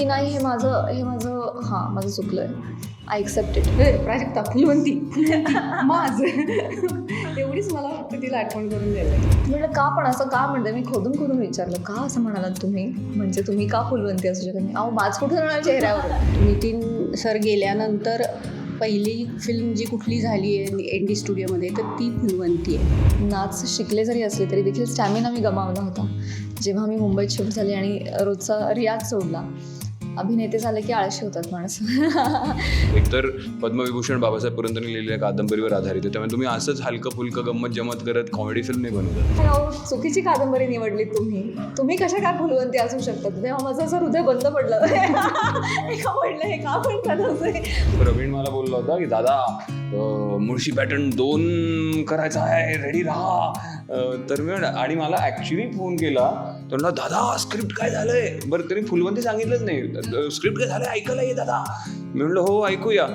की नाही हे माझं हे माझं हां माझं चुकलं आहे आय एक्सेप्ट इट हे, प्राजक्ता फुलवंती माझ. एवढीच मला फक्त तिला आठवण करून द्यायचं म्हटलं का पण असं का म्हणते मी खोदून खोदून विचारलं का असं म्हणालात तुम्ही? म्हणजे तुम्ही का फुलवंती असू शकत नाही? अहो माझ कुठं राहणार चेहऱ्यावर? नितीन सर गेल्यानंतर पहिली फिल्म जी कुठली झाली आहे एन डी स्टुडिओमध्ये तर ती फुलवंती आहे. नाच शिकले जरी असले तरी देखील स्टॅमिना मी गमावला होता. जेव्हा मी मुंबईत शिफ्ट झाली आणि रोजचा रियाज सोडला अभिनेते झाले की आळशी होतात माणसं. एकतर पद्मविभूषण बाबासाहेब पुरंदरे लिहिलेल्या कादंबरीवर आधारित आहे त्यामुळे तुम्ही असंच हलकं फुलकं गंमत जमत करत कॉमेडी फिल्म नाही बनवत. पण चुकीची कादंबरी निवडली तुम्ही. तुम्ही कशा काय फुलवंती असू शकतात? तेव्हा माझं असं हृदय बंद पडलं. मी का म्हणलं हे का असे? प्रवीण मला बोलला होता की दादा अं, मुळशी पॅटर्न दोन करायचा आहे रेडी राहा. अं, तर मी आणि मला ॲक्च्युली फोन केला. तर म्हणला दादा स्क्रिप्ट काय झालंय? बरं तरी फुलवंती सांगितलंच नाही. स्क्रिप्ट काय ऐकायला ये दादा मी म्हणलं हो ऐकूया.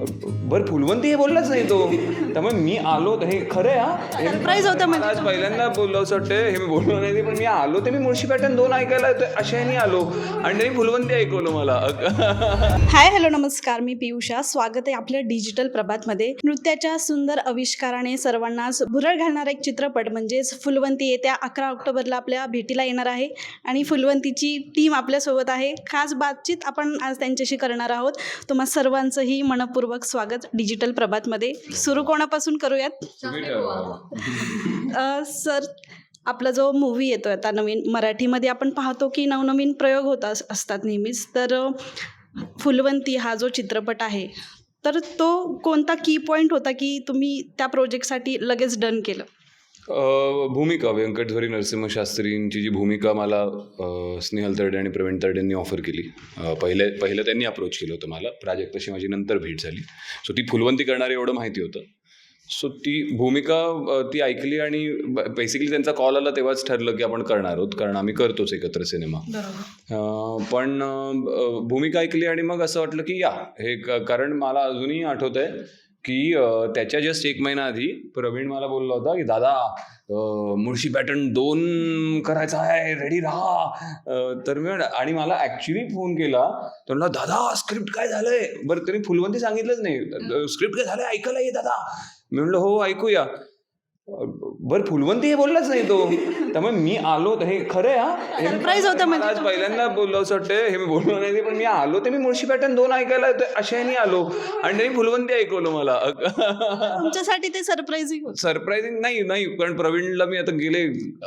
बरं फुलवंती हे बोललाच नाही तो. त्यामुळे मी आलो हे खरं हा. हे Surprise होतं म्हणजे. आज पहिल्यांदा बोललो असं वाटतं हे मी बोललो नाही पण मी आलो ते मी मुळशी पॅटर्न दोन ऐकायला अशाने आलो. आणि त्यांनी फुलवंती ऐकवलं मला. हाय हॅलो नमस्कार. मी पियुषा. स्वागत आहे आपल्या डिजिटल प्रभातमध्ये. नृत्याच्या सुंदर आविष्काराने सर्वांनाच भुरळ घालणारा एक चित्रपट म्हणजेच फुलवंती येत्या अकरा ऑक्टोबरला आपल्या भेटीला येणार आहे. आणि फुलवंतीची टीम आपल्यासोबत आहे. खास बातचीत आपण आज त्यांच्याशी करणार आहोत. तुम्हा सर्वांचंही मनपूर्वक स्वागत डिजिटल प्रभातमध्ये. सुरू कोणापासून करूयात? सर आपला जो मूवी येतो आता नवीन मराठीमध्ये आपण पाहतो की नवनवीन प्रयोग होत अस- असतात नेहमीच. तर फुलवंती हा जो चित्रपट आहे तर तो कोणता की पॉईंट होता की तुम्ही त्या प्रोजेक्टसाठी लगेच डन केलं? भूमिका व्यंकटधरी नरसिंहशास्त्रींची जी भूमिका मला स्नेहल तरडे आणि प्रवीण तरडेंनी ऑफर केली. पहिले पहिलं त्यांनी अप्रोच केलं होतं मला. प्राजक्ताशी माझी नंतर भेट झाली. सो ती फुलवंती करणारी एवढं माहिती होतं. सो ती भूमिका ती ऐकली आणि बेसिकली त्यांचा कॉल आला तेव्हाच ठरलं की आपण करणार आहोत. कारण आम्ही करतोच एकत्र सिनेमा पण भूमिका ऐकली आणि मग असं वाटलं की या हे कारण मला अजूनही आठवत आहे की त्याच्या जस्ट एक महिना आधी प्रवीण मला बोलला होता की दादा मुळशी पॅटर्न दोन करायचा आहे रेडी राहा. तर मी आणि मला ॲक्च्युली फोन केला. तर म्हणला दादा स्क्रिप्ट काय झालंय? बरं तरी फुलवंती सांगितलंच नाही. स्क्रिप्ट काय झालंय? ऐकायला ये दादा. मी म्हणलं हो ऐकूया. बरं फुलवंती हे बोललाच नाही तो. त्यामुळे मी आलो तर हे खरं आहे Surprise होतं म्हणजे आज पहिल्यांदा बोललो असं वाटतं हे मी बोललो नाही पण मी आलो ते मी मुळशी पॅटर्न दोन ऐकायला अशाने आलो. आणि त्यांनी फुलवंती ऐकवलं मला. तुमच्यासाठी ते सरप्राईझिंग होतं. सरप्राईझिंग नाही नाही कारण प्रवीणला मी आता गेले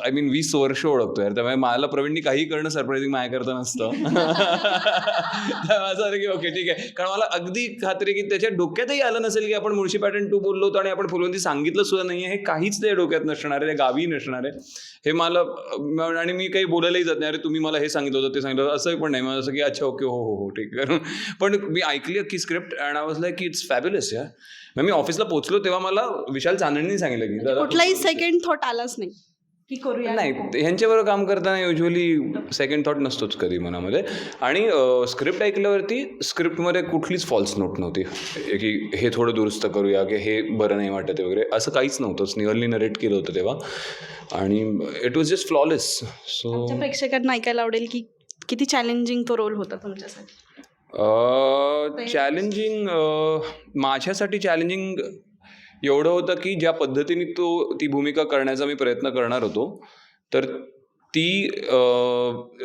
आय मीन वीस वर्ष ओळखतो यार त्यामुळे मला प्रवीणनी काही करणं सरप्राईझिंग माझ्याकरता नसतं. त्यामुळे असं की ओके ठीक आहे. कारण मला अगदी खात्री की त्याच्या डोक्यातही आलं नसेल की आपण मुळशी पॅटर्न टू बोललो होतो आणि आपण फुलवंती सांगितलं सुद्धा नाही हे काहीच त्या डोक्यात नसणार आहे त्या गावी नसणार. आहे हे मला आणि मी काही बोलायलाही जात नाही. अरे तुम्ही मला हे सांगितलं होतं ते सांगितलं होतं. असंही पण नाही. मला असं की अच्छा ओके हो हो हो ठीक आहे. पण मी ऐकली की script and I was like की इट्स फॅब्युलस या मी ऑफिसला पोहोचलो तेव्हा मला विशाल चांदणीने सांगितलं की कुठलाही सेकंड थॉट आलाच नाही. की करूया नाही ह्यांच्याबरोबर काम करताना युजली सेकंड थॉट नसतोच कधी मनामध्ये. आणि स्क्रिप्ट ऐकल्यावरती स्क्रिप्टमध्ये कुठलीच फॉल्स नोट नव्हती. की हे थोडं दुरुस्त करूया की हे बरं नाही वाटत आहे वगैरे असं काहीच नव्हतं. स्नेहलनी नरेट केलं होतं तेव्हा. आणि it was just flawless so प्रेक्षकांना ऐकायला आवडेल की किती चॅलेंजिंग तो रोल होता तुमच्यासाठी. चॅलेंजिंग माझ्यासाठी चॅलेंजिंग एवढं होतं की ज्या पद्धतीने तो ती भूमिका करण्याचा मी प्रयत्न करणार होतो तर ती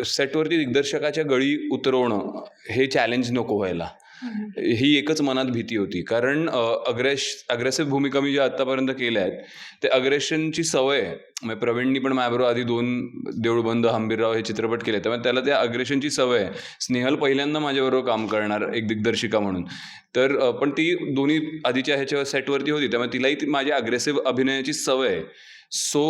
सेटवरती दिग्दर्शकाच्या गळी उतरवणं हे चॅलेंज नको व्हायला. ही एकच मनात भीती होती. कारण अग्रेश अग्रेसिव्ह भूमिका मी ज्या आतापर्यंत केल्या आहेत ते अग्रेशनची सवय आहे. म्हणजे प्रवीणनी पण माझ्याबरोबर आधी दोन देऊळबंद हंबीरराव हे चित्रपट केले त्यामुळे त्याला त्या अग्रेशनची सवय आहे. स्नेहल पहिल्यांदा माझ्याबरोबर काम करणार एक दिग्दर्शिका म्हणून. तर पण ती दोन्ही आधीच्या ह्याच्या सेटवरती होती. त्यामुळे तिलाही ती माझ्या अग्रेसिव्ह अभिनयाची सवय आहे. सो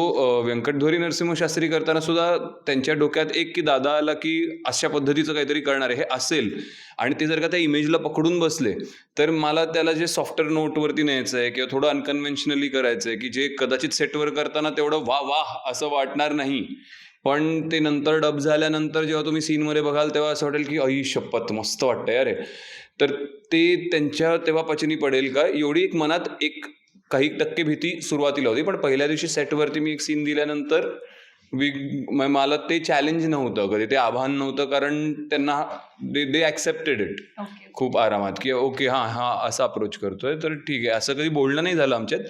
व्यंकटधोरी नरसिंहशास्त्री करताना सुद्धा त्यांच्या डोक्यात एक की दादा आला की अशा पद्धतीचं काहीतरी करणार आहे हे असेल. आणि ते जर का त्या इमेजला पकडून बसले तर मला त्याला जे सॉफ्टवेअर नोटवरती न्यायचं आहे किंवा थोडं अनकन्व्हेन्शनली करायचं आहे की जे कदाचित सेटवर करताना तेवढं वा वाह असं वाटणार नाही. पण ते नंतर डब झाल्यानंतर जेव्हा तुम्ही सीनमध्ये बघाल तेव्हा असं वाटेल की आई शपथ मस्त वाटतंय अरे. तर ते त्यांच्या तेव्हा पचनी पडेल का? एवढी एक मनात एक काही टक्के भीती सुरुवातीला होती पण पहिल्या दिवशी सेटवरती मी एक सीन दिल्यानंतर मला ते चॅलेंज नव्हतं कधी ते आव्हान नव्हतं कारण त्यांना दे दे ॲक्सेप्टेड इट खूप आरामात की ओके हां हा असा अप्रोच करतोय तर ठीक आहे. असं कधी बोलणं नाही झालं आमच्यात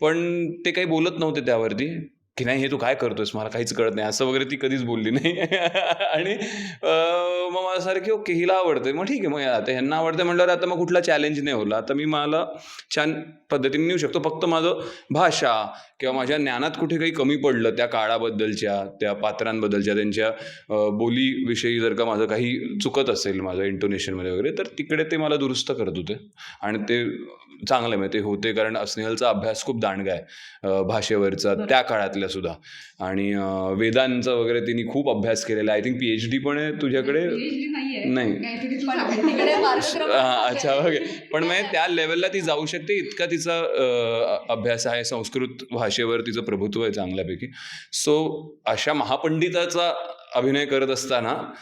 पण ते काही बोलत नव्हते त्यावरती. की नाही हे तू काय करतोयस? मला काहीच कळत नाही. असं वगैरे ती कधीच बोलली नाही. आणि मग मला सारखी ओके हिला आवडते मग ठीक आहे मग आता ह्यांना आवडते म्हटल्यावर आता मग कुठला चॅलेंज नाही होला आता मी मला छान पद्धतीने नेऊ शकतो. फक्त माझं भाषा किंवा माझ्या ज्ञानात कुठे काही कमी पडलं त्या काळाबद्दलच्या त्या पात्रांबद्दलच्या त्यांच्या बोलीविषयी जर का माझं काही चुकत असेल माझं इंटोनेशनमध्ये वगैरे तर तिकडे ते मला दुरुस्त करत होते. आणि ते चांगलं आहे ते होते कारण स्नेहलचा अभ्यास खूप दांडगा आहे भाषेवरचा त्या काळातल्या. सुद्धा. आणि वेदांचा वगैरे तिने खूप अभ्यास केलेला I think P H D पण आहे तुझ्याकडे? नाही हा, अच्छा ओके. पण मग त्या लेवलला ती जाऊ शकते इतका तिचा अभ्यास आहे संस्कृत भाषेवर तिचं प्रभुत्व आहे चांगल्यापैकी. सो अशा महापंडिताचा अभिनय करत असताना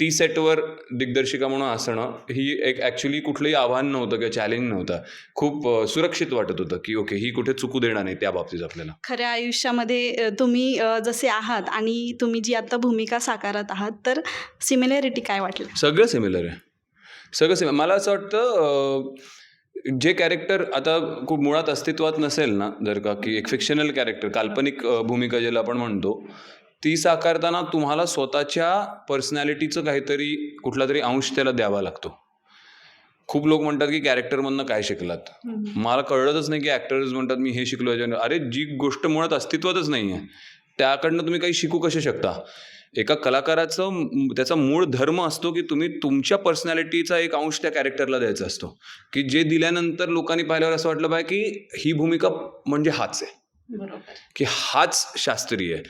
ती सेटवर दिग्दर्शिका म्हणून असणं ही एक ॲक्च्युली कुठलंही आव्हान नव्हतं किंवा चॅलेंज नव्हतं. खूप सुरक्षित वाटत होतं की ओके ही कुठे चुकू देणार नाही त्या बाबतीत आपल्याला. खऱ्या आयुष्यामध्ये तुम्ही जसे आहात आणि तुम्ही जी आता भूमिका साकारत आहात तर सिमिलॅरिटी काय वाटलं? सगळं सिमिलर आहे. सगळं सिमिलर मला असं वाटतं जे कॅरेक्टर आता खूप मुळात अस्तित्वात नसेल ना जर का की एक फिक्शनल कॅरेक्टर काल्पनिक भूमिका ज्याला आपण म्हणतो ती साकारताना तुम्हाला स्वतःच्या पर्सनॅलिटीचं काहीतरी कुठला तरी अंश त्याला द्यावा लागतो. खूप लोक म्हणतात की कॅरेक्टरमधनं काय शिकलात? मला कळलंच नाही की ॲक्टर्स म्हणतात मी हे शिकलो याच्यानं अरे जी गोष्ट मुळात अस्तित्वातच नाही आहे त्याकडनं तुम्ही काही शिकू कसे शकता? एका कलाकाराचं त्याचा मूळ धर्म असतो की तुम्ही तुमच्या पर्सनॅलिटीचा एक अंश त्या कॅरेक्टरला द्यायचा असतो. की जे दिल्यानंतर लोकांनी पाहिल्यावर असं वाटलं पाहिजे की ही भूमिका म्हणजे हाच आहे. की हाच शास्त्रीय आहे.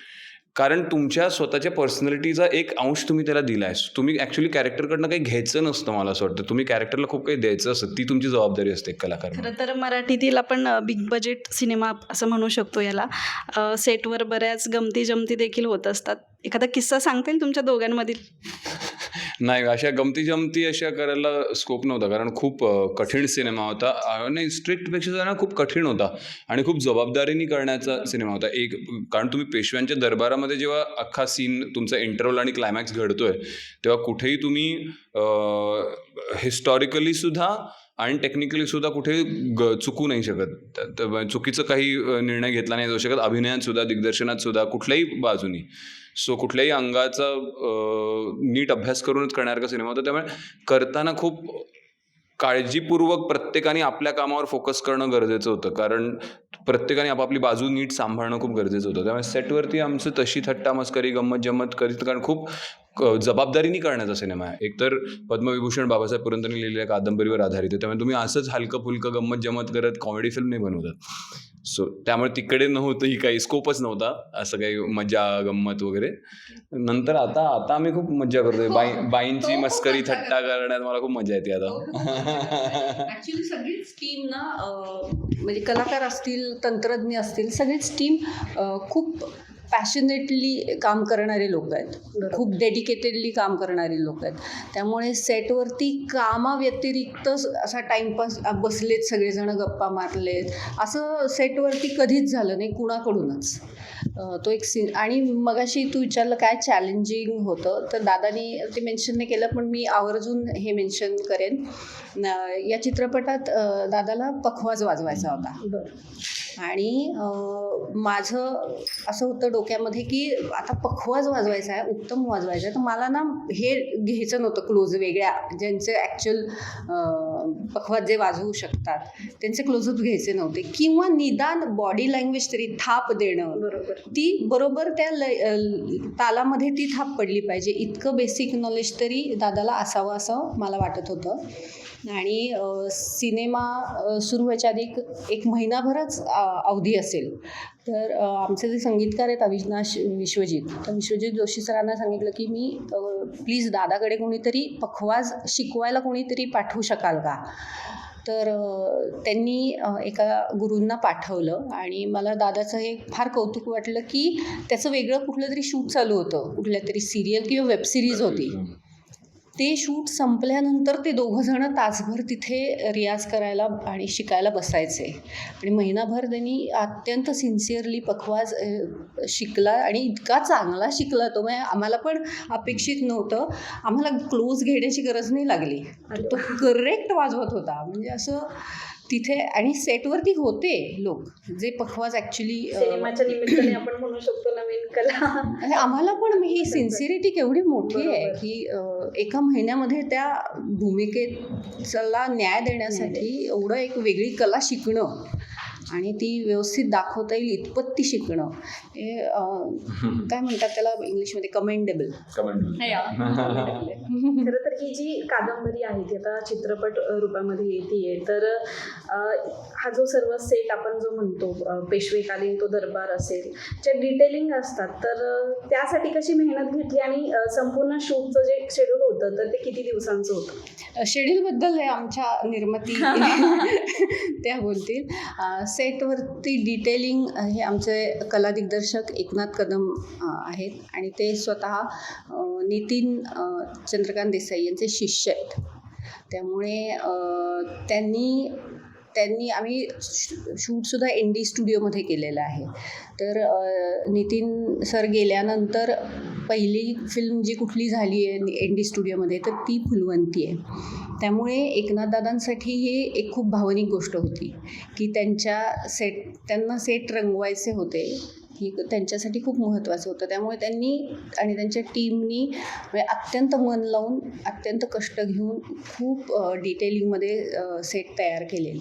कारण तुमच्या स्वतःच्या पर्सनॅलिटीचा एक अंश तुम्ही त्याला दिलाय. तुम्ही ॲक्च्युली कॅरेक्टरकडनं काही घ्यायचं नसतं मला असं वाटतं. तुम्ही कॅरेक्टरला खूप काही द्यायचं असतं ती तुमची जबाबदारी असते कलाकार खरं तर मराठीतील आपण बिग बजेट सिनेमा असं म्हणू शकतो याला. सेटवर बऱ्याच गमती जमती देखील होत असतात. एखादा किस्सा सांगता येईल तुमच्या दोघांमधील? नाही अशा गमती जमती अशा करायला स्कोप नव्हता. कारण खूप कठीण सिनेमा होता. आणि नाही स्ट्रिक्टपेक्षा जरा खूप कठीण होता. आणि खूप जबाबदारीने करण्याचा सिनेमा होता. एक कारण तुम्ही पेशव्यांच्या दरबारामध्ये जेव्हा अख्खा सीन तुमचा इंटरव्हल आणि क्लायमॅक्स घडतोय तेव्हा कुठेही तुम्ही हिस्टॉरिकली सुद्धा आणि टेक्निकली सुद्धा कुठे ग चुकू नाही शकत. चुकीचं काही निर्णय घेतला नाही जाऊ शकत. अभिनयात सुद्धा दिग्दर्शनात सुद्धा कुठल्याही बाजूनी. सो कुठल्याही अंगाचा नीट अभ्यास करूनच करणार का सिनेमा होता त्यामुळे करताना खूप काळजीपूर्वक प्रत्येकाने आपल्या कामावर फोकस करणं गरजेचं होतं. कारण प्रत्येकाने आपापली बाजू नीट सांभाळणं खूप गरजेचं होतं. त्यामुळे सेटवरती आमचं तशी थट्टा मस्करी गंमत जम्मत करीत कारण खूप जबाबदारीने करण्याचा सिनेमा आहे. एकतर पद्मविभूषण बाबासाहेब पुरंदरे लिहिलेल्या कादंबरीवर आधारित आहे. त्यामुळे तुम्ही असंच हलकं फुलकं गंमत जम्मत करत कॉमेडी फिल्म नाही बनवतात. सो त्यामुळे तिकडे नव्हतं ही काही स्कोपच नव्हता. असं काही मजा गंमत वगैरे. नंतर आता आता आम्ही खूप मजा करतोय. बाई बाईंची मस्करी थट्टा करण्यात मला खूप मजा येते आता. ॲक्च्युली सगळीच टीम ना म्हणजे कलाकार असतील तंत्रज्ञ असतील सगळीच टीम खूप पॅशनेटली काम करणारे लोक आहेत. खूप डेडिकेटेडली काम करणारी लोक आहेत. त्यामुळे सेटवरती कामाव्यतिरिक्त असा टाइमपास बसलेत सगळेजण गप्पा मारलेत. असं सेटवरती कधीच झालं नाही कुणाकडूनच. तो एक सीन आणि मगाशी तू विचारलं काय चॅलेंजिंग होतं? तर दादानी ते मेन्शन नाही केलं पण मी आवर्जून हे मेन्शन करेन. या चित्रपटात दादाला पखवाज वाजवायचा होता. आणि माझं असं होतं डोक्यामध्ये की आता पखवाज वाजवायचा आहे उत्तम वाजवायचा आहे. तर मला ना हे घ्यायचं नव्हतं क्लोज वेगळ्या ज्यांचे ॲक्च्युअल पखवाज जे वाजवू शकतात त्यांचे क्लोजअप घ्यायचे नव्हते. किंवा निदान बॉडी लँग्वेज तरी थाप देणं बरोबर. ती बरोबर त्या लय अ, तालामध्ये ती थाप पडली पाहिजे. इतकं बेसिक नॉलेज तरी दादाला असावं असं मला वाटत होतं. आणि सिनेमा सुरू व्हायच्या आधी एक- एक महिनाभरच अवधी असेल. तर आमचे जे संगीतकार आहेत अविनाश विश्वजित तर विश्वजित जोशी सरांना सांगितलं की मी प्लीज दादाकडे कोणीतरी पखवाज शिकवायला कोणीतरी पाठवू शकाल का? तर त्यांनी एका गुरूंना पाठवलं आणि मला दादाचं हे फार कौतुक वाटलं की त्याचं वेगळं कुठलं तरी शूट चालू होतं. कुठल्या तरी सिरियल किंवा वेब सिरीज होती. ते शूट संपल्यानंतर ते दोघंजणं तासभर तिथे रियाज करायला आणि शिकायला बसायचे. आणि महिनाभर त्यांनी अत्यंत सिन्सिअरली पखवाज शिकला आणि इतका चांगला शिकला तो. म्हणजे आम्हाला पण अपेक्षित नव्हतं. आम्हाला क्लोज घेण्याची गरज नाही लागली. तो करेक्ट वाजवत होता. म्हणजे असं तिथे आणि सेटवरती होते लोक जे पखवाज सिनेमाच्या निमित्ताने आपण म्हणू शकतो नवीन कला. आम्हाला पण ही सिन्सिअरिटी केवढी मोठी आहे की एका महिन्यामध्ये त्या भूमिकेला न्याय देण्यासाठी. एवढं एक वेगळी कला शिकणं आणि ती व्यवस्थित दाखवता येईल इतपत ती शिकणं. हे काय म्हणतात त्याला इंग्लिशमध्ये? कमेंडेबल खरं तर ही जी कादंबरी आहे ती आता चित्रपट रूपामध्ये येते तर हा जो सर्व सेट आपण जो म्हणतो पेशवेकालीन तो दरबार असेल ज्या डिटेलिंग असतात तर त्यासाठी कशी मेहनत घेतली आणि संपूर्ण शूटचं जे शेड्यूल होतं तर ते किती दिवसांचं होतं? शेड्यूलबद्दल आमच्या निर्माती. त्या बोलतील. सेटवरती डिटेलिंग हे आमचे कला दिग्दर्शक एकनाथ कदम आहेत. आणि ते स्वतः नितीन चंद्रकांत देसाई यांचे शिष्य आहेत. त्यामुळे त्यांनी त्यांनी आम्ही शूटसुद्धा एन डी स्टुडिओमध्ये केलेलं आहे. तर नितीन सर गेल्यानंतर पहिली फिल्म जी कुठली झाली आहे एन डी स्टुडिओमध्ये तर ती फुलवंती आहे. त्यामुळे एकनाथदादांसाठी ही एक खूप भावनिक गोष्ट होती की त्यांच्या सेट त्यांना सेट रंगवायचे होते. ही त्यांच्यासाठी खूप महत्त्वाचं होतं. त्यामुळे त्यांनी आणि त्यांच्या टीमनी म्हणजे अत्यंत मन लावून अत्यंत कष्ट घेऊन खूप डिटेलिंगमध्ये सेट तयार केलेली.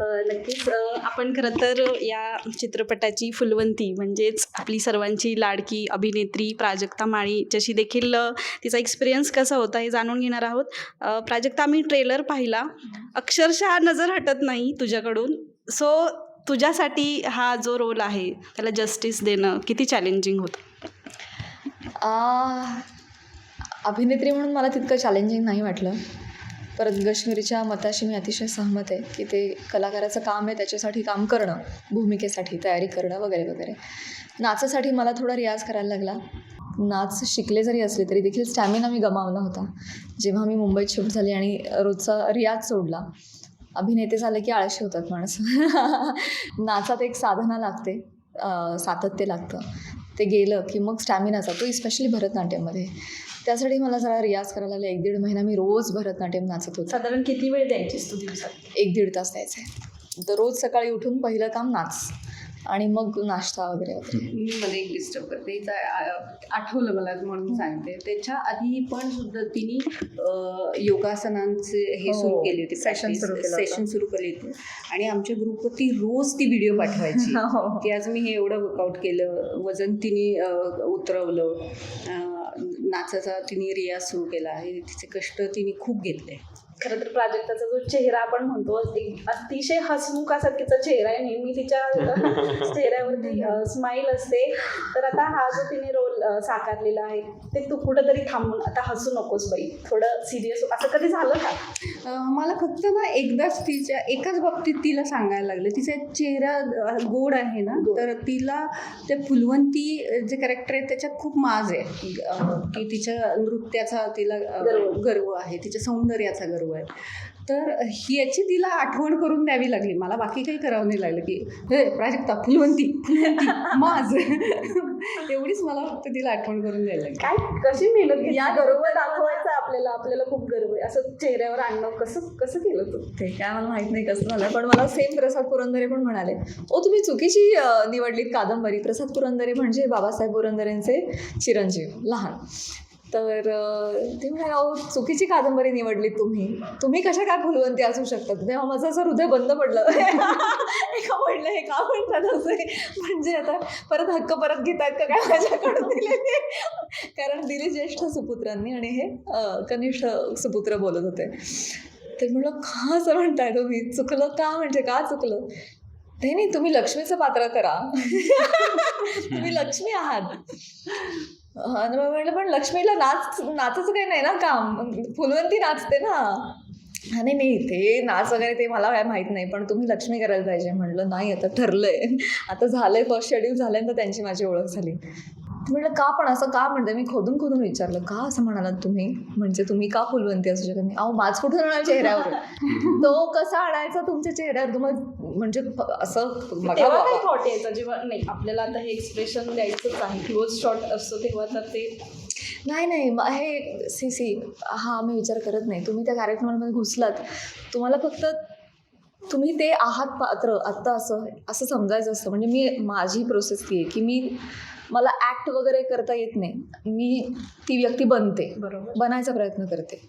नक्कीच आपण खरं तर या चित्रपटाची फुलवंती म्हणजेच आपली सर्वांची लाडकी अभिनेत्री प्राजक्ता माळी जशी देखील तिचा एक्सपिरियन्स कसा होता हे जाणून घेणार आहोत. प्राजक्ता आम्ही ट्रेलर पाहिला. अक्षरशः नजर हटत नाही तुझ्याकडून. सो तुझ्यासाठी हा जो रोल आहे त्याला जस्टिस देणं किती चॅलेंजिंग होतं? अभिनेत्री म्हणून मला तितकं चॅलेंजिंग नाही वाटलं. परत गश्मीरच्या मताशी मी अतिशय सहमत आहे की ते कलाकाराचं काम आहे त्याच्यासाठी काम करणं भूमिकेसाठी तयारी करणं वगैरे वगैरे. नाचासाठी मला थोडा रियाज करायला लागला. नाच शिकले जरी असले तरी देखील स्टॅमिना मी गमावला होता. जेव्हा मी मुंबईत शिफ्ट झाली आणि रोजचा रियाज सोडला अभिनेते झाले की आळशी होतात माणसं. नाचात एक साधना लागते सातत्य लागतं. ते गेलं की मग स्टॅमिनाचा तो स्पेशली भरतनाट्यममध्ये. त्यासाठी मला जरा रियाज करायला लागला. एक दीड महिना मी रोज भरतनाट्यम नाचत होते. साधारण किती वेळ द्यायचीस तू दिवसात? एक दीड तास द्यायचे. दररोज सकाळी उठून पहिलं काम नाच आणि मग नाश्ता वगैरे वगैरे मी मध्ये एक डिस्टर्ब करते. आठवलं मला म्हणून सांगते. त्याच्या आधी पण सुद्धा तिने योगासनांचे हे सुरू केले होते होतं. सेशन सुरू केले होते. आणि आमच्या ग्रुपवरती रोज ती व्हिडिओ पाठवायची. हो. की आज मी हे एवढं वर्कआउट केलं. वजन तिने उतरवलं. नाचाचा तिने रियाज सुरू केला आहे. तिचे कष्ट तिने खूप घेतले. खरं तर प्राजक्ताचा जो चेहरा आपण म्हणतो अतिशय हसमुख असा तिचा चेहरा आहे. नेहमी तिच्या चेहऱ्यावरती स्माईल असते. तर आता हा जो तिने रोल साकारलेला आहे ते तू कुठंतरी थांबून आता हसू नकोस बाई. थोडं सिरियस असं कधी झालं का? मला फक्त ना एकदाच तिच्या एकाच बाबतीत तिला सांगायला लागलं. तिचा चेहरा गोड आहे ना तर तिला ते फुलवंती जे कॅरेक्टर आहे त्याच्यात खूप माज आहे. की तिच्या नृत्याचा तिला. गर्व आहे. तिच्या सौंदर्याचा गर्व आहे. तर ह्याची तिला आठवण करून द्यावी लागली. मला बाकी काही करावं नाही लागलं की हे प्राजक्ता फुलवंती फुलवंती माज एवढीच मला फक्त तिला आठवण करून द्यायला लागली. काय कशी मेहनत? या गर्व दाखवायचा आपल्याला आपल्याला खूप गर्व आहे. असं चेहऱ्यावर आणणं कसं कसं केलं तू? ते काय मला माहीत नाही कसं झालं पण मला सेम प्रसाद पुरंदरे पण म्हणाले. ओ तुम्ही चुकीची निवडलीत कादंबरी. प्रसाद पुरंदरे म्हणजे बाबासाहेब पुरंदरेंचे चिरंजीव. लहान. तर ते म्हणाले अहो चुकीची कादंबरी निवडलीत तुम्ही. तुम्ही कशा काय फुलवंती असू शकतात तेव्हा माझं असं हृदय बंद पडलं. एका म्हणलं हे का म्हणतात असे? म्हणजे आता परत हक्क परत घेत आहेत का काय माझ्याकडून दिलेले कारण दिली ज्येष्ठ सुपुत्रांनी आणि हे कनिष्ठ सुपुत्र बोलत होते. ते म्हणलं का असं म्हणताय तुम्ही. चुकलं का म्हणजे का चुकलं? नाही नाही तुम्ही लक्ष्मीचं पात्र करा. तुम्ही लक्ष्मी आहात. म्हटलं पण लक्ष्मीला नाच नाचाचं काही नाही ना काम. फुलवंती नाचते ना. आणि नाही ते नाच वगैरे ते मला काय माहीत नाही पण तुम्ही लक्ष्मी करायला पाहिजे. म्हणलं नाही आता ठरलंय. आता झालंय फर्स्ट शेड्यूल झाल्यानंतर त्यांची माझी ओळख झाली. म्हटलं का पण असं का? म्हणते मी खोदून खोदून विचारलं का असं म्हणालात तुम्ही? म्हणजे तुम्ही का फुलवंती असू शकत नाही? अहो माझ कुठून येणार चेहऱ्यावर? तो कसा आणायचा तुमच्या चेहऱ्यावर? तुम्हाला म्हणजे असं. थॉट यायचा जेव्हा नाही आपल्याला आता हे एक्सप्रेशन द्यायचंच आहे. क्लोज शॉट असतो तेव्हा तर ते नाही नाही म- हे सी सी हा मी विचार करत नाही. तुम्ही त्या कॅरेक्टरमध्ये घुसलात. तुम्हाला फक्त तुम्ही ते आहात पात्र. आत्ता असं असं समजायचं असतं. म्हणजे मी माझी प्रोसेस ती आहे की मी मला ॲक्ट वगैरे करता येत नाही. मी ती व्यक्ती बनते. बरोबर. बनायचा प्रयत्न करते.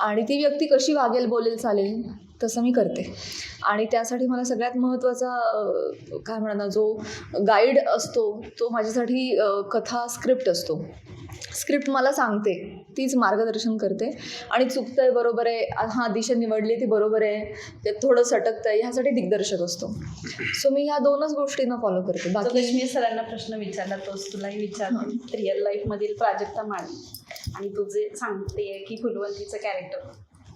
आणि ती व्यक्ती कशी वागेल बोलेल चालेल? तसं मी करते. आणि त्यासाठी मला सगळ्यात महत्त्वाचा काय म्हणा जो गाईड असतो तो माझ्यासाठी कथा स्क्रिप्ट असतो. स्क्रिप्ट मला सांगते तीच मार्गदर्शन करते. आणि चुकतं आहे बरोबर आहे हां दिशा निवडली ती बरोबर आहे ते थोडं सटकतं आहे ह्यासाठी दिग्दर्शक असतो. सो मी ह्या दोनच गोष्टींना फॉलो करते. बाकी कश्मीर सरांना प्रश्न विचारला तोच तुलाही विचारते. रिअल लाईफमधील प्राजक्ता माळी. आणि तू जे सांगते की फुलवंतीचं कॅरेक्टर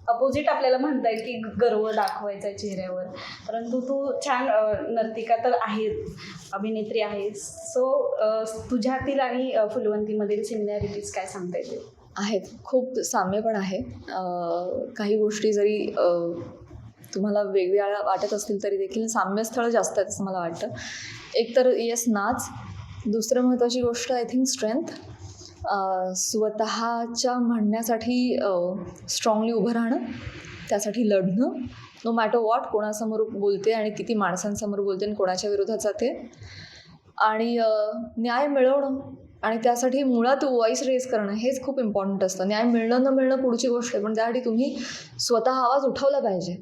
अपोजिट आपल्याला म्हणता येईल की गर्व दाखवायचा आहे चेहऱ्यावर. परंतु तू छान नर्तिका तर आहेस अभिनेत्री आहेस. सो तुझ्यातील आणि फुलवंतीमधील सिमिलॅरिटीज काय सांगता येतील? आहेत. खूप साम्य पण आहे. काही गोष्टी जरी तुम्हाला वेगवेगळ्या वाटत असतील तरी देखील साम्यस्थळं जास्त आहेत असं मला वाटतं. एक तर येस नाच. दुसरं महत्त्वाची गोष्ट आय थिंक स्ट्रेंथ स्वतःच्या म्हणण्यासाठी स्ट्रॉंगली उभं राहणं त्यासाठी लढणं. नो मॅटर वॉट कोणासमोर बोलते आणि किती माणसांसमोर बोलते आणि कोणाच्या विरोधात जाते. आणि न्याय मिळवणं आणि त्यासाठी मुळात वॉईस रेस करणं हेच खूप इम्पॉर्टंट असतं. न्याय मिळणं न मिळणं पुढची गोष्ट आहे पण त्यासाठी तुम्ही स्वतः आवाज उठवला पाहिजे.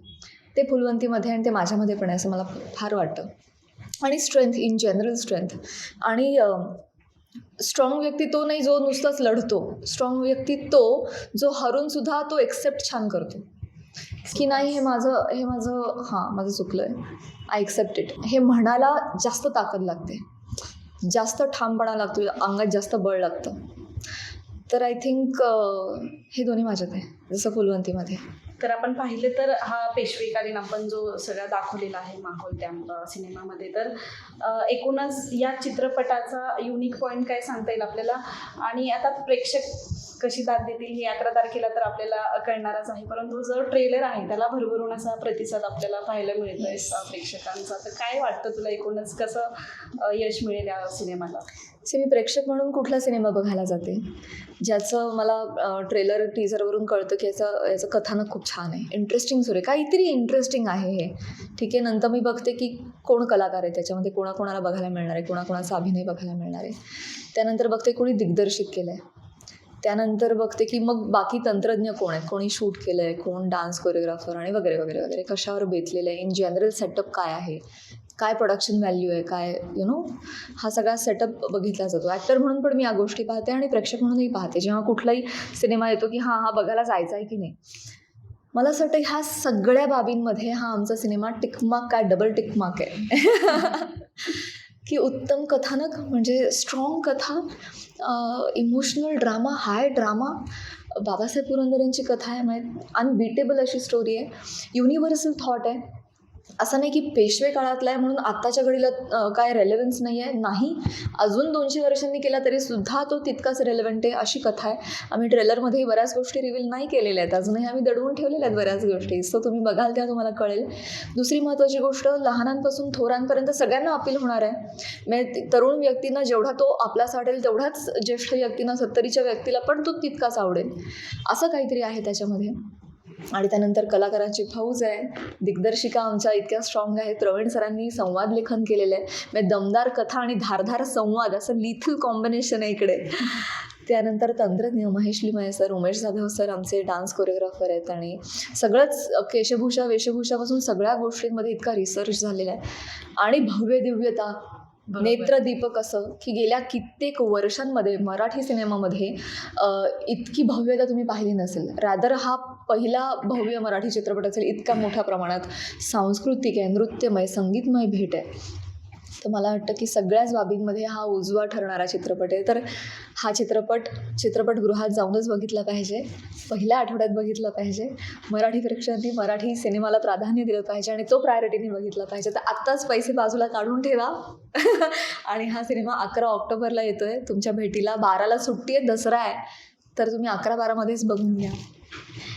ते फुलवंतीमध्ये आणि ते माझ्यामध्ये पण आहे असं मला फार वाटतं. आणि स्ट्रेंथ इन जनरल स्ट्रेंथ आणि स्ट्रॉंग व्यक्ती तो नाही जो नुसताच लढतो. स्ट्रॉंग व्यक्ती तो जो हरूनसुद्धा तो एक्सेप्ट छान करतो. की नाही हे माझं हे माझं हां माझं चुकलं आहे आय एक्सेप्ट इट हे म्हणायला जास्त ताकद लागते. जास्त ठामपणा लागतो. अंगात जास्त बळ लागतं. तर आय थिंक हे दोन्ही माझ्यात आहे. जसं फुलवंतीमध्ये. तर आपण पाहिले तर हा पेशवेकालीन आपण जो सगळा दाखवलेला आहे माहोल त्या सिनेमामध्ये तर एकूणच या चित्रपटाचा युनिक पॉईंट काय सांगता येईल आपल्याला? आणि आता प्रेक्षक कशी दाद देतील हे अकरा तारखेला तर आपल्याला कळणारच आहे. परंतु जो ट्रेलर आहे त्याला भरभरून असा प्रतिसाद आपल्याला पाहायला मिळतोय प्रेक्षकांचा. तर काय वाटतं तुला एकूणच? कसं यश मिळेल या सिनेमाला? से मी प्रेक्षक म्हणून कुठला सिनेमा बघायला जाते? ज्याचं मला ट्रेलर टीझरवरून कळतं की याचं याचं कथानक खूप छान आहे. इंटरेस्टिंग सुरू आहे काहीतरी इंटरेस्टिंग आहे हे. ठीक आहे नंतर मी बघते की कोण कलाकार आहे त्याच्यामध्ये कोणाकोणाला बघायला मिळणार आहे कोणाकोणाचा अभिनय बघायला मिळणार आहे. त्यानंतर बघते कोणी दिग्दर्शित केलं आहे त्यानंतर बघते की मग बाकी तंत्रज्ञ कोण आहेत? कोणी शूट केलं आहे कोण डान्स कोरिओग्राफर आणि वगैरे वगैरे वगैरे. कशावर बेतलेलं आहे? इन जनरल सेटअप काय आहे? काय प्रोडक्शन व्हॅल्यू आहे काय यु नो हा सगळा सेटअप बघितला जातो. ॲक्टर म्हणून पण मी या गोष्टी पाहते आणि प्रेक्षक म्हणूनही पाहते. जेव्हा कुठलाही सिनेमा येतो की हां हा बघायला जायचा आहे की नाही मला असं वाटतं ह्या सगळ्या बाबींमध्ये हा आमचा सिनेमा टिकमार्क काय डबल टिकमार्क आहे. की उत्तम कथानक म्हणजे स्ट्रॉंग कथा emotional drama high drama Babasaheb पुरंदरेंची कथा आहे म्हणजे माहीत अनबिटेबल अशी स्टोरी आहे. युनिव्हर्सल थॉट आहे. असं नाही की पेशवे काळातला आहे म्हणून आत्ताच्या घडीला काय रेलेवन्स नाही आहे. नाही अजून दोनशे वर्षांनी केला तरी सुद्धा तो तितकाच रेलेवंट आहे अशी कथा आहे. आम्ही ट्रेलरमध्येही बऱ्याच गोष्टी रिव्हील नाही केलेल्या आहेत. अजूनही आम्ही दडवून ठेवलेल्या आहेत बऱ्याच गोष्टी. सो तुम्ही बघाल त्या तुम्हाला कळेल. दुसरी महत्त्वाची गोष्ट लहानांपासून थोरांपर्यंत सगळ्यांना अपील होणार आहे. म्हणजे तरुण व्यक्तींना जेवढा तो आपलाच आवडेल तेवढाच ज्येष्ठ व्यक्तींना सत्तरीच्या व्यक्तीला पण तो तितकाच आवडेल. असं काहीतरी आहे त्याच्यामध्ये. आणि त्यानंतर कलाकारांची फौज आहे. दिग्दर्शिका आमच्या इतक्या स्ट्रॉंग आहेत. प्रवीण सरांनी संवाद लेखन केलेलं आहे. म्हणजे दमदार कथा आणि धारधार संवाद असं लिथल कॉम्बिनेशन आहे इकडे. त्यानंतर तंत्रज्ञ महेश लिमाय सर उमेश जाधव सर आमचे डान्स कोरिओग्राफर आहेत आणि सगळंच केशभूषा वेशभूषापासून सगळ्या गोष्टींमध्ये इतका रिसर्च झालेला आहे. आणि भव्य दिव्यता नेत्रदीपक असं की गेल्या कित्येक वर्षांमध्ये मराठी सिनेमामध्ये इतकी भव्यता तुम्ही पाहिली नसेल. रॅदर हा पहिला भव्य मराठी चित्रपट असेल इतका मोठ्या प्रमाणात. सांस्कृतिक आहे नृत्यमय संगीतमय भेट आहे. तर मला वाटतं की सगळ्याच बाबींमध्ये हा उजवा ठरणारा चित्रपट आहे. तर हा चित्रपट चित्रपटगृहात जाऊनच बघितला पाहिजे. पहिल्या आठवड्यात बघितलं पाहिजे. मराठी प्रेक्षकांनी मराठी सिनेमाला प्राधान्य दिलं पाहिजे आणि तो प्रायोरिटीने बघितला पाहिजे. तर आत्ताच पैसे बाजूला काढून ठेवा. आणि हा सिनेमा अकरा ऑक्टोबरला येतो आहे तुमच्या भेटीला बाराला सुट्टी आहे दसरा आहे. तर तुम्ही अकरा बारामध्येच बघून घ्या.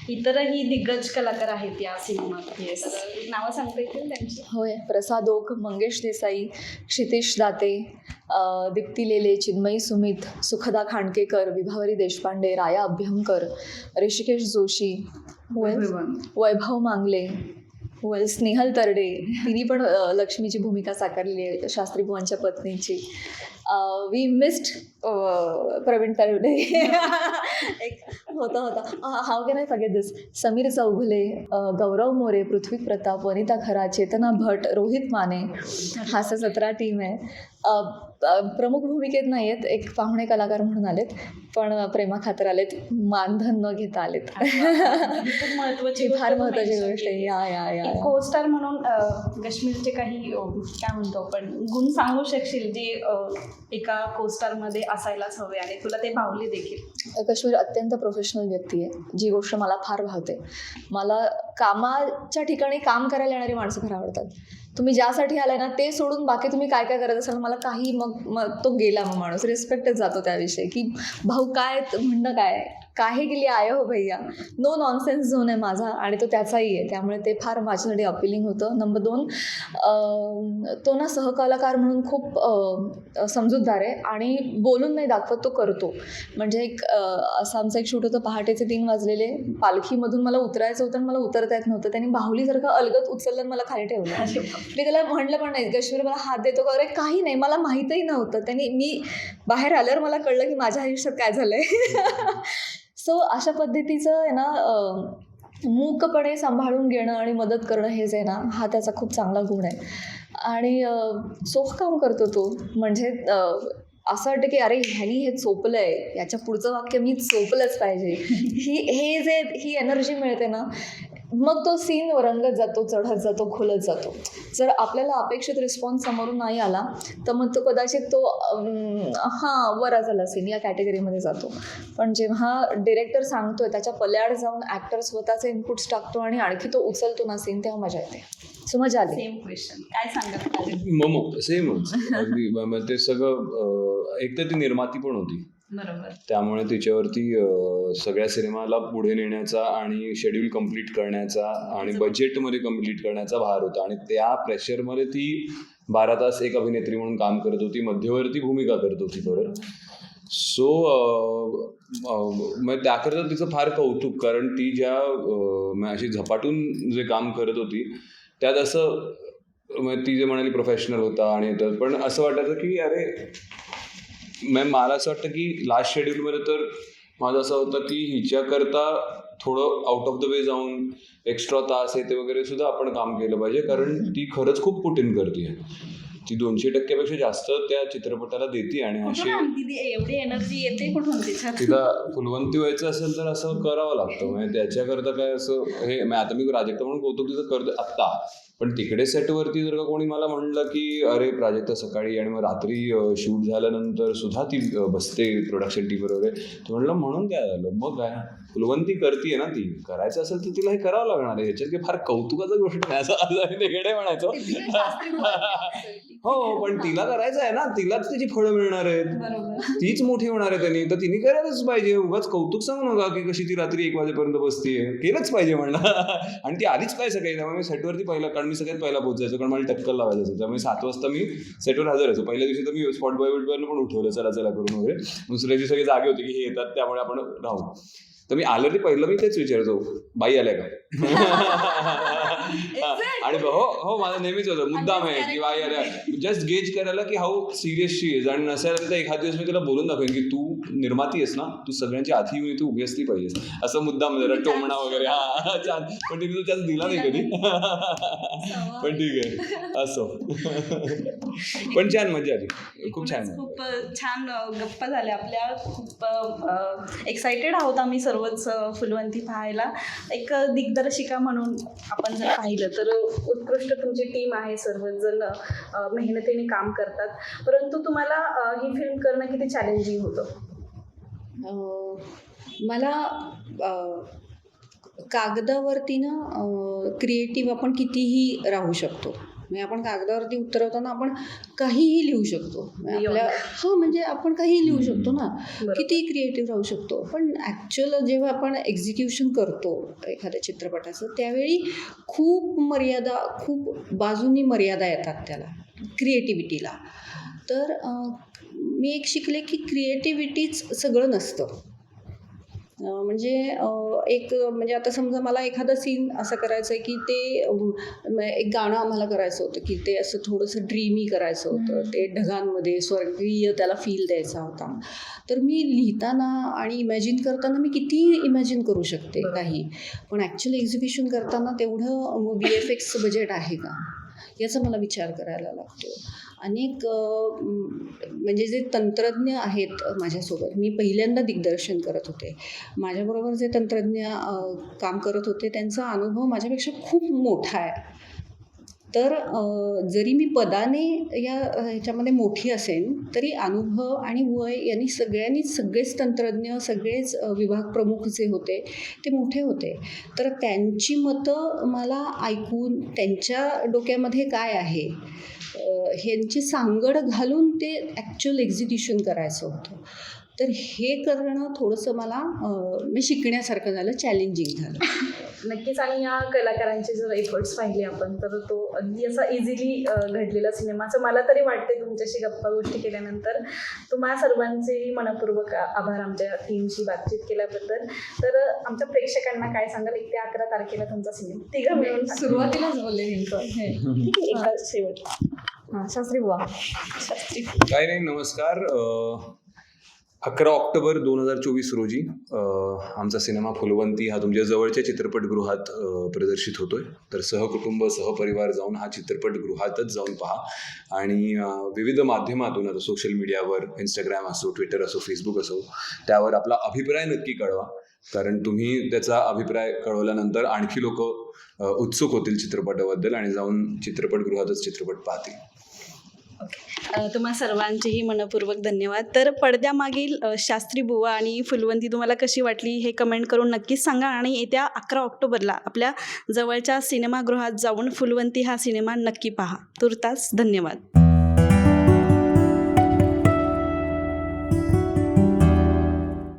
इतरही दिग्गज कलाकार आहेत या सिनेमात. तर नावं सांगता येतील त्यांची? होय प्रसाद ओक मंगेश देसाई क्षितिश दाते दीप्ती लेले चिन्मयी सुमित सुखदा खांडकेकर विभावरी देशपांडे राया अभ्यंकर ऋषिकेश जोशी वैभव मांगले. वेल स्नेहल तरडे तिने पण लक्ष्मीची भूमिका साकारलेली आहे शास्त्री बुवांच्या पत्नीची. वी मिस्ड प्रवीण तरवडे एक होता होता. How can I forget this Sameer Chougule Gaurav More Prithvi Pratap Vanita Khara Chetana Bhat Rohit Mane. हा सतरा टीम आहे. प्रमुख भूमिकेत नाही आहेत एक पाहुणे कलाकार म्हणून आलेत पण प्रेमा खातर आलेत मानधन न घेता आलेत. महत्वाची फार महत्वाची गोष्ट. या या या. एक या. को स्टार म्हणून काश्मीरचे काही काय म्हणतो आपण गुण सांगू शकशील जे एका को मध्ये असायलाच हवे आणि तुला ते भावले देखील? कश्मीर अत्यंत प्रोफेशनल व्यक्ती आहे जी गोष्ट मला फार भावते. मला कामाच्या ठिकाणी काम करायला येणारी माणसं फार आवडतात. तुम्ही ज्यासाठी आलाय ना ते सोडून बाकी तुम्ही काय काय करत असाल मला काही मग मग तो गेला मग माणूस. रिस्पेक्टच जातो त्याविषयी. की भाऊ काय म्हणणं काय? काहे गेली आय हो भैया. नो नॉनसेन्स झोन आहे माझा आणि तो त्याचाही आहे. त्यामुळे ते फार माझ्यासाठी अपिलिंग होतं. नंबर दोन तो ना सहकलाकार म्हणून खूप समजूतदार आहे आणि बोलून नाही दाखवत तो करतो. म्हणजे एक असं आमचं एक शूट होतं पहाटेचे तीन वाजलेले. पालखीमधून मला उतरायचं होतं आणि मला उतरता येत नव्हतं. त्यांनी बाहुलीसारखं अलगत उचललं मला खाली ठेवलं. मी त्याला म्हणलं पण नाही कश्मीर मला हात देतो का? अरे काही नाही. मला माहीतही नव्हतं. त्यांनी मी बाहेर आल्यावर मला कळलं की माझ्या आयुष्यात काय झालंय. सो अशा पद्धतीचं आहे ना मूकपणे सांभाळून घेणं आणि मदत करणं हे जे आहे ना हा त्याचा खूप चांगला गुण आहे. आणि अं, चोख काम करतो तो. म्हणजे असं वाटतं की अरे ह्यानी हे चोपलं आहे. याच्या पुढचं वाक्य मी चोपलंच पाहिजे. ही हे जे ही एनर्जी मिळते ना मग तो सीन रंगत जातो चढत जातो खोलत जातो. जर आपल्याला अपेक्षित रिस्पॉन्स समोरून नाही आला तर मग तो कदाचित तो हां बरा झाला सीन या कॅटेगरीमध्ये जातो. पण जेव्हा डिरेक्टर सांगतोय त्याच्या पल्याड जाऊन ॲक्टर स्वतःचे इनपुट्स टाकतो आणि आणखी तो उचलतो ना सीन तेव्हा मजा येते. सो मजा आली. सेम क्वेश्चन काय सांगत मग सेमच ते सगळं एक तर ती निर्माती पण होती. त्यामुळे तिच्यावरती सगळ्या सिनेमाला पुढे नेण्याचा आणि शेड्यूल कंप्लीट करण्याचा आणि बजेटमध्ये कंप्लीट करण्याचा भार होता. आणि त्या प्रेशरमध्ये ती बारा तास एक अभिनेत्री म्हणून काम करत होती. मध्यवर्ती भूमिका करत होती परत. सो मग त्याकरता तिचं फार कौतुक कारण ती ज्या अशी झपाटून जे काम करत होती त्यात असं ती जे म्हणाली प्रोफेशनल होता आणि पण असं वाटायचं की अरे मॅम मला असं वाटतं की लास्ट शेड्यूलमध्ये तर माझं असं होतं की हिच्याकरता थोडं आउट ऑफ द वे जाऊन एक्स्ट्रा तास आहे ते वगैरे सुद्धा आपण काम केलं पाहिजे. कारण ती खरंच खूप पुट इन करते ती दोनशे टक्क्यापेक्षा जास्त त्या चित्रपटाला देते आणि अशी एवढी एनर्जी येते कुठून तिला फुलवंती व्हायचं असेल तर असं करावं लागतं. म्हणजे त्याच्याकरता काय असं हे आता मी प्राजक्ता म्हणून कौतुक तिचं करतो. आत्ता. पण तिकडे सेटवरती जर का कोणी मला म्हणलं की अरे प्राजक्ता सकाळी आणि मग रात्री शूट झाल्यानंतर सुद्धा ती बसते प्रोडक्शन टीमवर वगैरे तर म्हणलं म्हणून काय झालं? मग काय? फुलवंती करते ना ती. करायचं असेल तर तिला हे करावं लागणार आहे. ह्याच्यात काही फार कौतुकाचं गोष्ट नाही. असं म्हणायचो. हो पण तिला करायचं आहे ना. तिलाच त्याची फळं मिळणार आहेत. तीच मोठी होणार आहे त्यांनी. तर तिने करायलाच पाहिजे. उगाच कौतुक सांगू नका की कशी ती रात्री एक वाजेपर्यंत बसतीये. केलंच पाहिजे म्हणलं. आणि ती आलीच पाहिजे सकाळी त्यामुळे मी सेटवरती पहिला कारण मी सगळ्यात पहिला पोहोचायचो कारण मला टक्कल लावायचं त्यामुळे सात वाजता मी सेटवर हजर असायचो पहिल्या दिवशी तर मी स्पॉट बॉय पण उठवलं चला चला करून वगैरे. दुसऱ्या दिवशी सगळे जागे होते की हे येतात त्यामुळे आपण राहू. तर मी आलं ते पहिलं मी तेच विचारतो बाई आल्या का? आणि हो हो माझं नेहमीच होतं. मुद्दाम आहे की बाई आल्या जस्ट गेज करायला की हाऊ सिरियस शी इज आणि नसायला तर एखाद दिवस मी तिला बोलून दाखवेन की तू निर्माती आहेस ना तू सगळ्यांच्या आधी येऊन इथे उभी असली पाहिजेस. असं मुद्दाम जरा टोमणा वगैरे हा छान. पण तिने तो चान्स दिला नाही कधी. पण ठीक आहे. असं. पण छान मजा आली खूप छान खूप छान गप्पा झाल्या आपल्या. खूप एक्साइटेड आहोत आम्ही सर्व सर्वच फुलवंती पाहायला. एक दिग्दर्शिका म्हणून आपण जर पाहिलं तर उत्कृष्ट तुमची टीम आहे सर्वजण मेहनतीने काम करतात. परंतु तुम्हाला ही फिल्म करणं किती चॅलेंजिंग होतं? मला कागदावरती ना क्रिएटिव्ह आपण कितीही राहू शकतो. म्हणजे आपण कागदावरती उतरवताना आपण काहीही लिहू शकतो. म्हणजे आपल्या हां म्हणजे आपण काहीही लिहू शकतो ना. किती क्रिएटिव्ह राहू शकतो. पण ॲक्च्युअल जेव्हा आपण एक्झिक्युशन करतो एखाद्या चित्रपटाचं त्यावेळी खूप मर्यादा खूप बाजूनी मर्यादा येतात त्याला क्रिएटिव्हिटीला तर मी एक शिकले की क्रिएटिव्हिटीच सगळं नसतं. म्हणजे एक म्हणजे आता समजा मला एखादा सीन असं करायचं आहे की ते एक गाणं आम्हाला करायचं होतं की ते असं थोडंसं ड्रीमी करायचं होतं. ते ढगांमध्ये स्वर्गीय त्याला फील द्यायचा होता. तर मी लिहिताना आणि इमॅजिन करताना मी किती इमॅजिन करू शकते काही? पण ॲक्च्युअली एक्झिबिशन करताना तेवढं बी एफ एक्स बजेट आहे का? याचा मला विचार करायला लागतो. अनेक म्हणजे जे तंत्रज्ञ आहेत माझ्यासोबत मी पहिल्यांदा दिग्दर्शन करत होते. माझ्याबरोबर जे तंत्रज्ञ काम करत होते त्यांचा अनुभव माझ्यापेक्षा खूप मोठा आहे. तर जरी मी पदाने या ह्याच्यामध्ये मोठी असेन तरी अनुभव आणि वय यांनी सगळ्यांनीच सगळेच तंत्रज्ञ सगळेच विभाग प्रमुख जे होते ते मोठे होते. तर त्यांची मतं मला ऐकून त्यांच्या डोक्यामध्ये काय आहे ह्यांची सांगड घालून ते ॲक्च्युअल एक्झिक्युशन करायचं होतं. तर हे करणं थोडंसं मला मी शिकण्यासारखं झालं चॅलेंजिंग झालं. नक्कीच. आणि या कलाकारांचे जर एफर्ट्स पाहिले आपण तर तो अगदी असा इझिली घडलेला सिनेमा असं मला तरी वाटते तुमच्याशी गप्पा गोष्टी केल्यानंतर. तुम्हा सर्वांचे मनपूर्वक आभार आमच्या टीमशी बातचीत केल्याबद्दल. तर आमच्या प्रेक्षकांना काय सांगाल? एक ते अकरा तारखेला तुमचा सिनेमा तिघं मिळून सुरुवातीलाच बोलले हे. एका शेवट. हां शास्त्री बुवा. काही नाही नमस्कार. अकरा ऑक्टोबर दोन हजार चोवीस रोजी आमचा सिनेमा फुलवंती हा तुमच्या जवळच्या चित्रपटगृहात प्रदर्शित होतोय. तर सहकुटुंब सहपरिवार जाऊन हा चित्रपटगृहातच जाऊन पहा. आणि विविध माध्यमातून आता सोशल मीडियावर इंस्टाग्राम असो ट्विटर असो फेसबुक असो त्यावर आपला अभिप्राय नक्की कळवा. कारण तुम्ही त्याचा अभिप्राय कळवल्यानंतर आणखी लोक उत्सुक होतील चित्रपटाबद्दल आणि जाऊन चित्रपटगृहातच चित्रपट पाहतील. तुम्हा सर्वांचेही मनपूर्वक धन्यवाद. तर पडद्यामागील शास्त्री बुवा आणि फुलवंती तुम्हाला कशी वाटली हे कमेंट करून नक्कीच सांगा आणि येत्या अकरा ऑक्टोबरला आपल्या जवळच्या सिनेमागृहात जाऊन फुलवंती हा सिनेमा नक्की पहा. तुर्तास धन्यवाद.